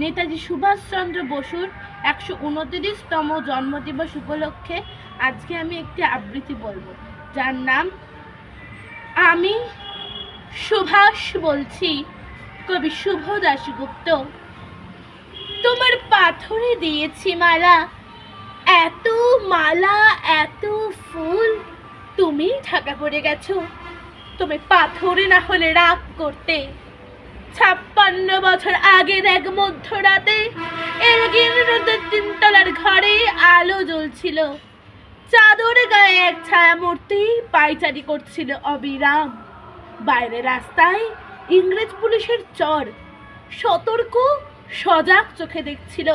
নেতাজি সুভাষচন্দ্র বসুর একশো উনত্রিশতম জন্মদিবস উপলক্ষে আজকে আমি একটি আবৃত্তি বলব। যার নাম, আমি সুভাষ বলছি, কবি শুভ দাশগুপ্ত। তোমার পাথরে দিয়েছি মালা, এত মালা, এত ফুল, তুমি ঢাকা পড়ে গেছো। তুমি পাথরে না হলে রাগ করতে ছাপ্পান্ন বছর আগের এক মধ্যরাতে এলগিন রোদের তিনতলার ঘরে আলো জ্বলছিল। চাদর গায়ে এক ছায়ামূর্তি পাইচারি করছিল অবিরাম। বাইরে রাস্তায় ইংরেজ পুলিশের চর সতর্ক, সজাগ চোখে দেখছিল।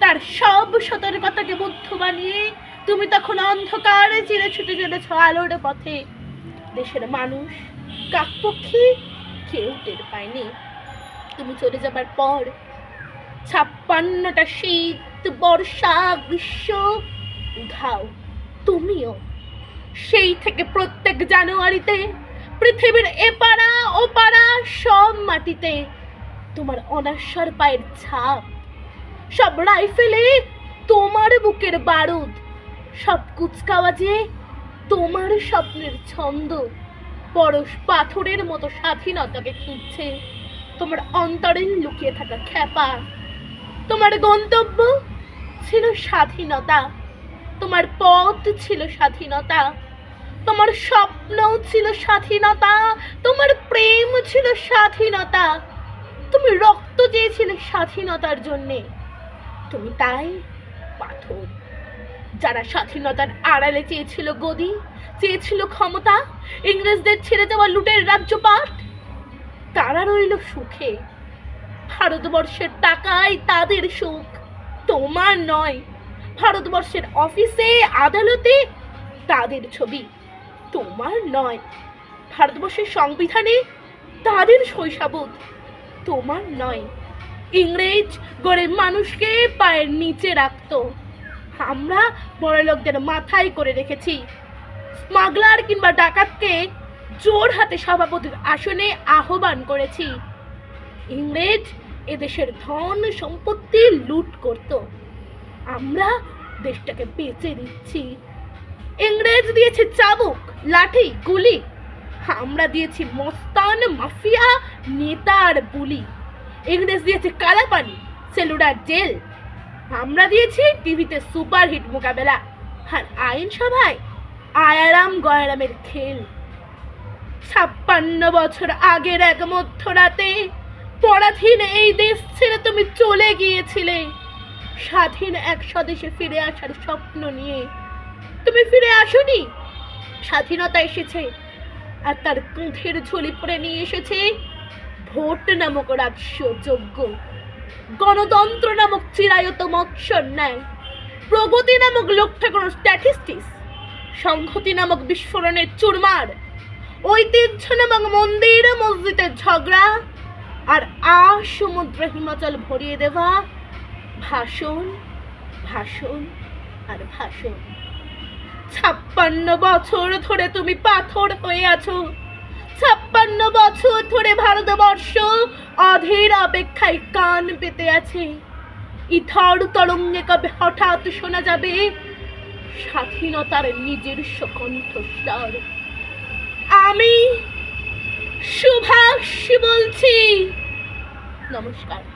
তার সব সতর্কতাকে বুদ্ধ বানিয়ে তুমি তখন অন্ধকারে চিরে ছুটে চলেছ আলোর পথে। দেশের মানুষ, কাকপক্ষী কেউ টের পায়নি। তুমি চলে যাবার পর ছাপ্পান্নটা শীত, বর্ষা, গ্রীষ্ম, উধাও। তুমিও সেই থেকে প্রত্যেক জানুয়ারিতে পৃথিবীর এপাড়া ওপাড়া সব মাটিতে তোমার অনাশ্বর পায়ের ছাপ, সব রাইফেলে তোমার বুকের বারুদ, সব কুচকাওয়াজে তোমার স্বপ্নের ছন্দ। পরশ পাথরের মতো স্বাধীনতাকে খুঁজছে। তোমার অন্তরে লুকিয়ে থাকা খ্যাপা। তোমার গন্তব্য ছিল স্বাধীনতা। তোমার পথ ছিল স্বাধীনতা। তোমার স্বপ্ন ছিল স্বাধীনতা। তোমার প্রেম ছিল স্বাধীনতা। তুমি রক্ত চেয়েছিলে স্বাধীনতার জন্যে। তুমি তাই পাথর যারা স্বাধীনতার আড়ালে চেয়েছিল গদি, চেয়েছিল ক্ষমতা, ইংরেজদের ছেড়ে যাওয়া লুটের রাজ্যপাট, তারা রইল সুখে। ভারতবর্ষের টাকায় তাদের সুখ, তোমার নয়। ভারতবর্ষের অফিসে, আদালতে তাদের ছবি, তোমার নয়। ভারতবর্ষের সংবিধানে তাদের শৈশবোধ, তোমার নয়। ইংরেজ গরিব মানুষকে পায়ের নিচে রাখতো। আমরা বড় লোকদের মাথায় করে রেখেছি। স্মাগলার কিংবা ডাকাতকে জোর হাতে সভাপতির আসনে আহ্বান করেছি। ইংরেজ এদেশের ধন সম্পত্তি লুট করত। আমরা দেশটাকে বেঁচে দিচ্ছি। ইংরেজ দিয়েছে চাবুক, লাঠি, গুলি। আমরা দিয়েছি মস্তান মাফিয়া, নেতার বুলি। ইংরেজ দিয়েছে কালাপানি সেলুডার জেল। আমরা দিয়েছি টিভিতে সুপারহিট মোকাবেলা। আর আইনসভায় আয়ারাম গয়ারামের খেল। ছাপ্পান্ন বছর আগের এক মধ্যরাতে পরাধীন এই দেশ ছেড়ে তুমি চলে গিয়েছিলে। স্বাধীন এক স্বদেশে ফিরে আসার স্বপ্ন নিয়ে। তুমি ফিরে আসোনি। স্বাধীনতা এসেছে। আর তার কাঁধের ঝুলি পরে নিয়ে এসেছে ভোট নামক রাজ্য যোগ্য গণতন্ত্র নামক চিরায়ত মৎসর ন্যায় প্রগতি নামক লক্ষ্যে কোনো স্ট্যাটিস্টিক্স সংহতি নামক বিস্ফোরণের চুরমার, ঐতিহ্য নামক মন্দির মসজিদের ঝগড়া আর আ সমুদ্র হিমাচল ভরিয়ে দেওয়া। ভাষণ ভাষণ আর ভাষণ। ছাপ্পান্ন বছর ধরে তুমি পাথর হয়ে আছো। ছাপ্পান্ন বছর ধরে ভারতবর্ষ অধীর অপেক্ষায় কান পেতে আছে। ইথর তরঙ্গে কবে হঠাৎ শোনা যাবে? স্বাধীনতার নিজের কণ্ঠস্বর আমি সুভাষ বলছি। নমস্কার।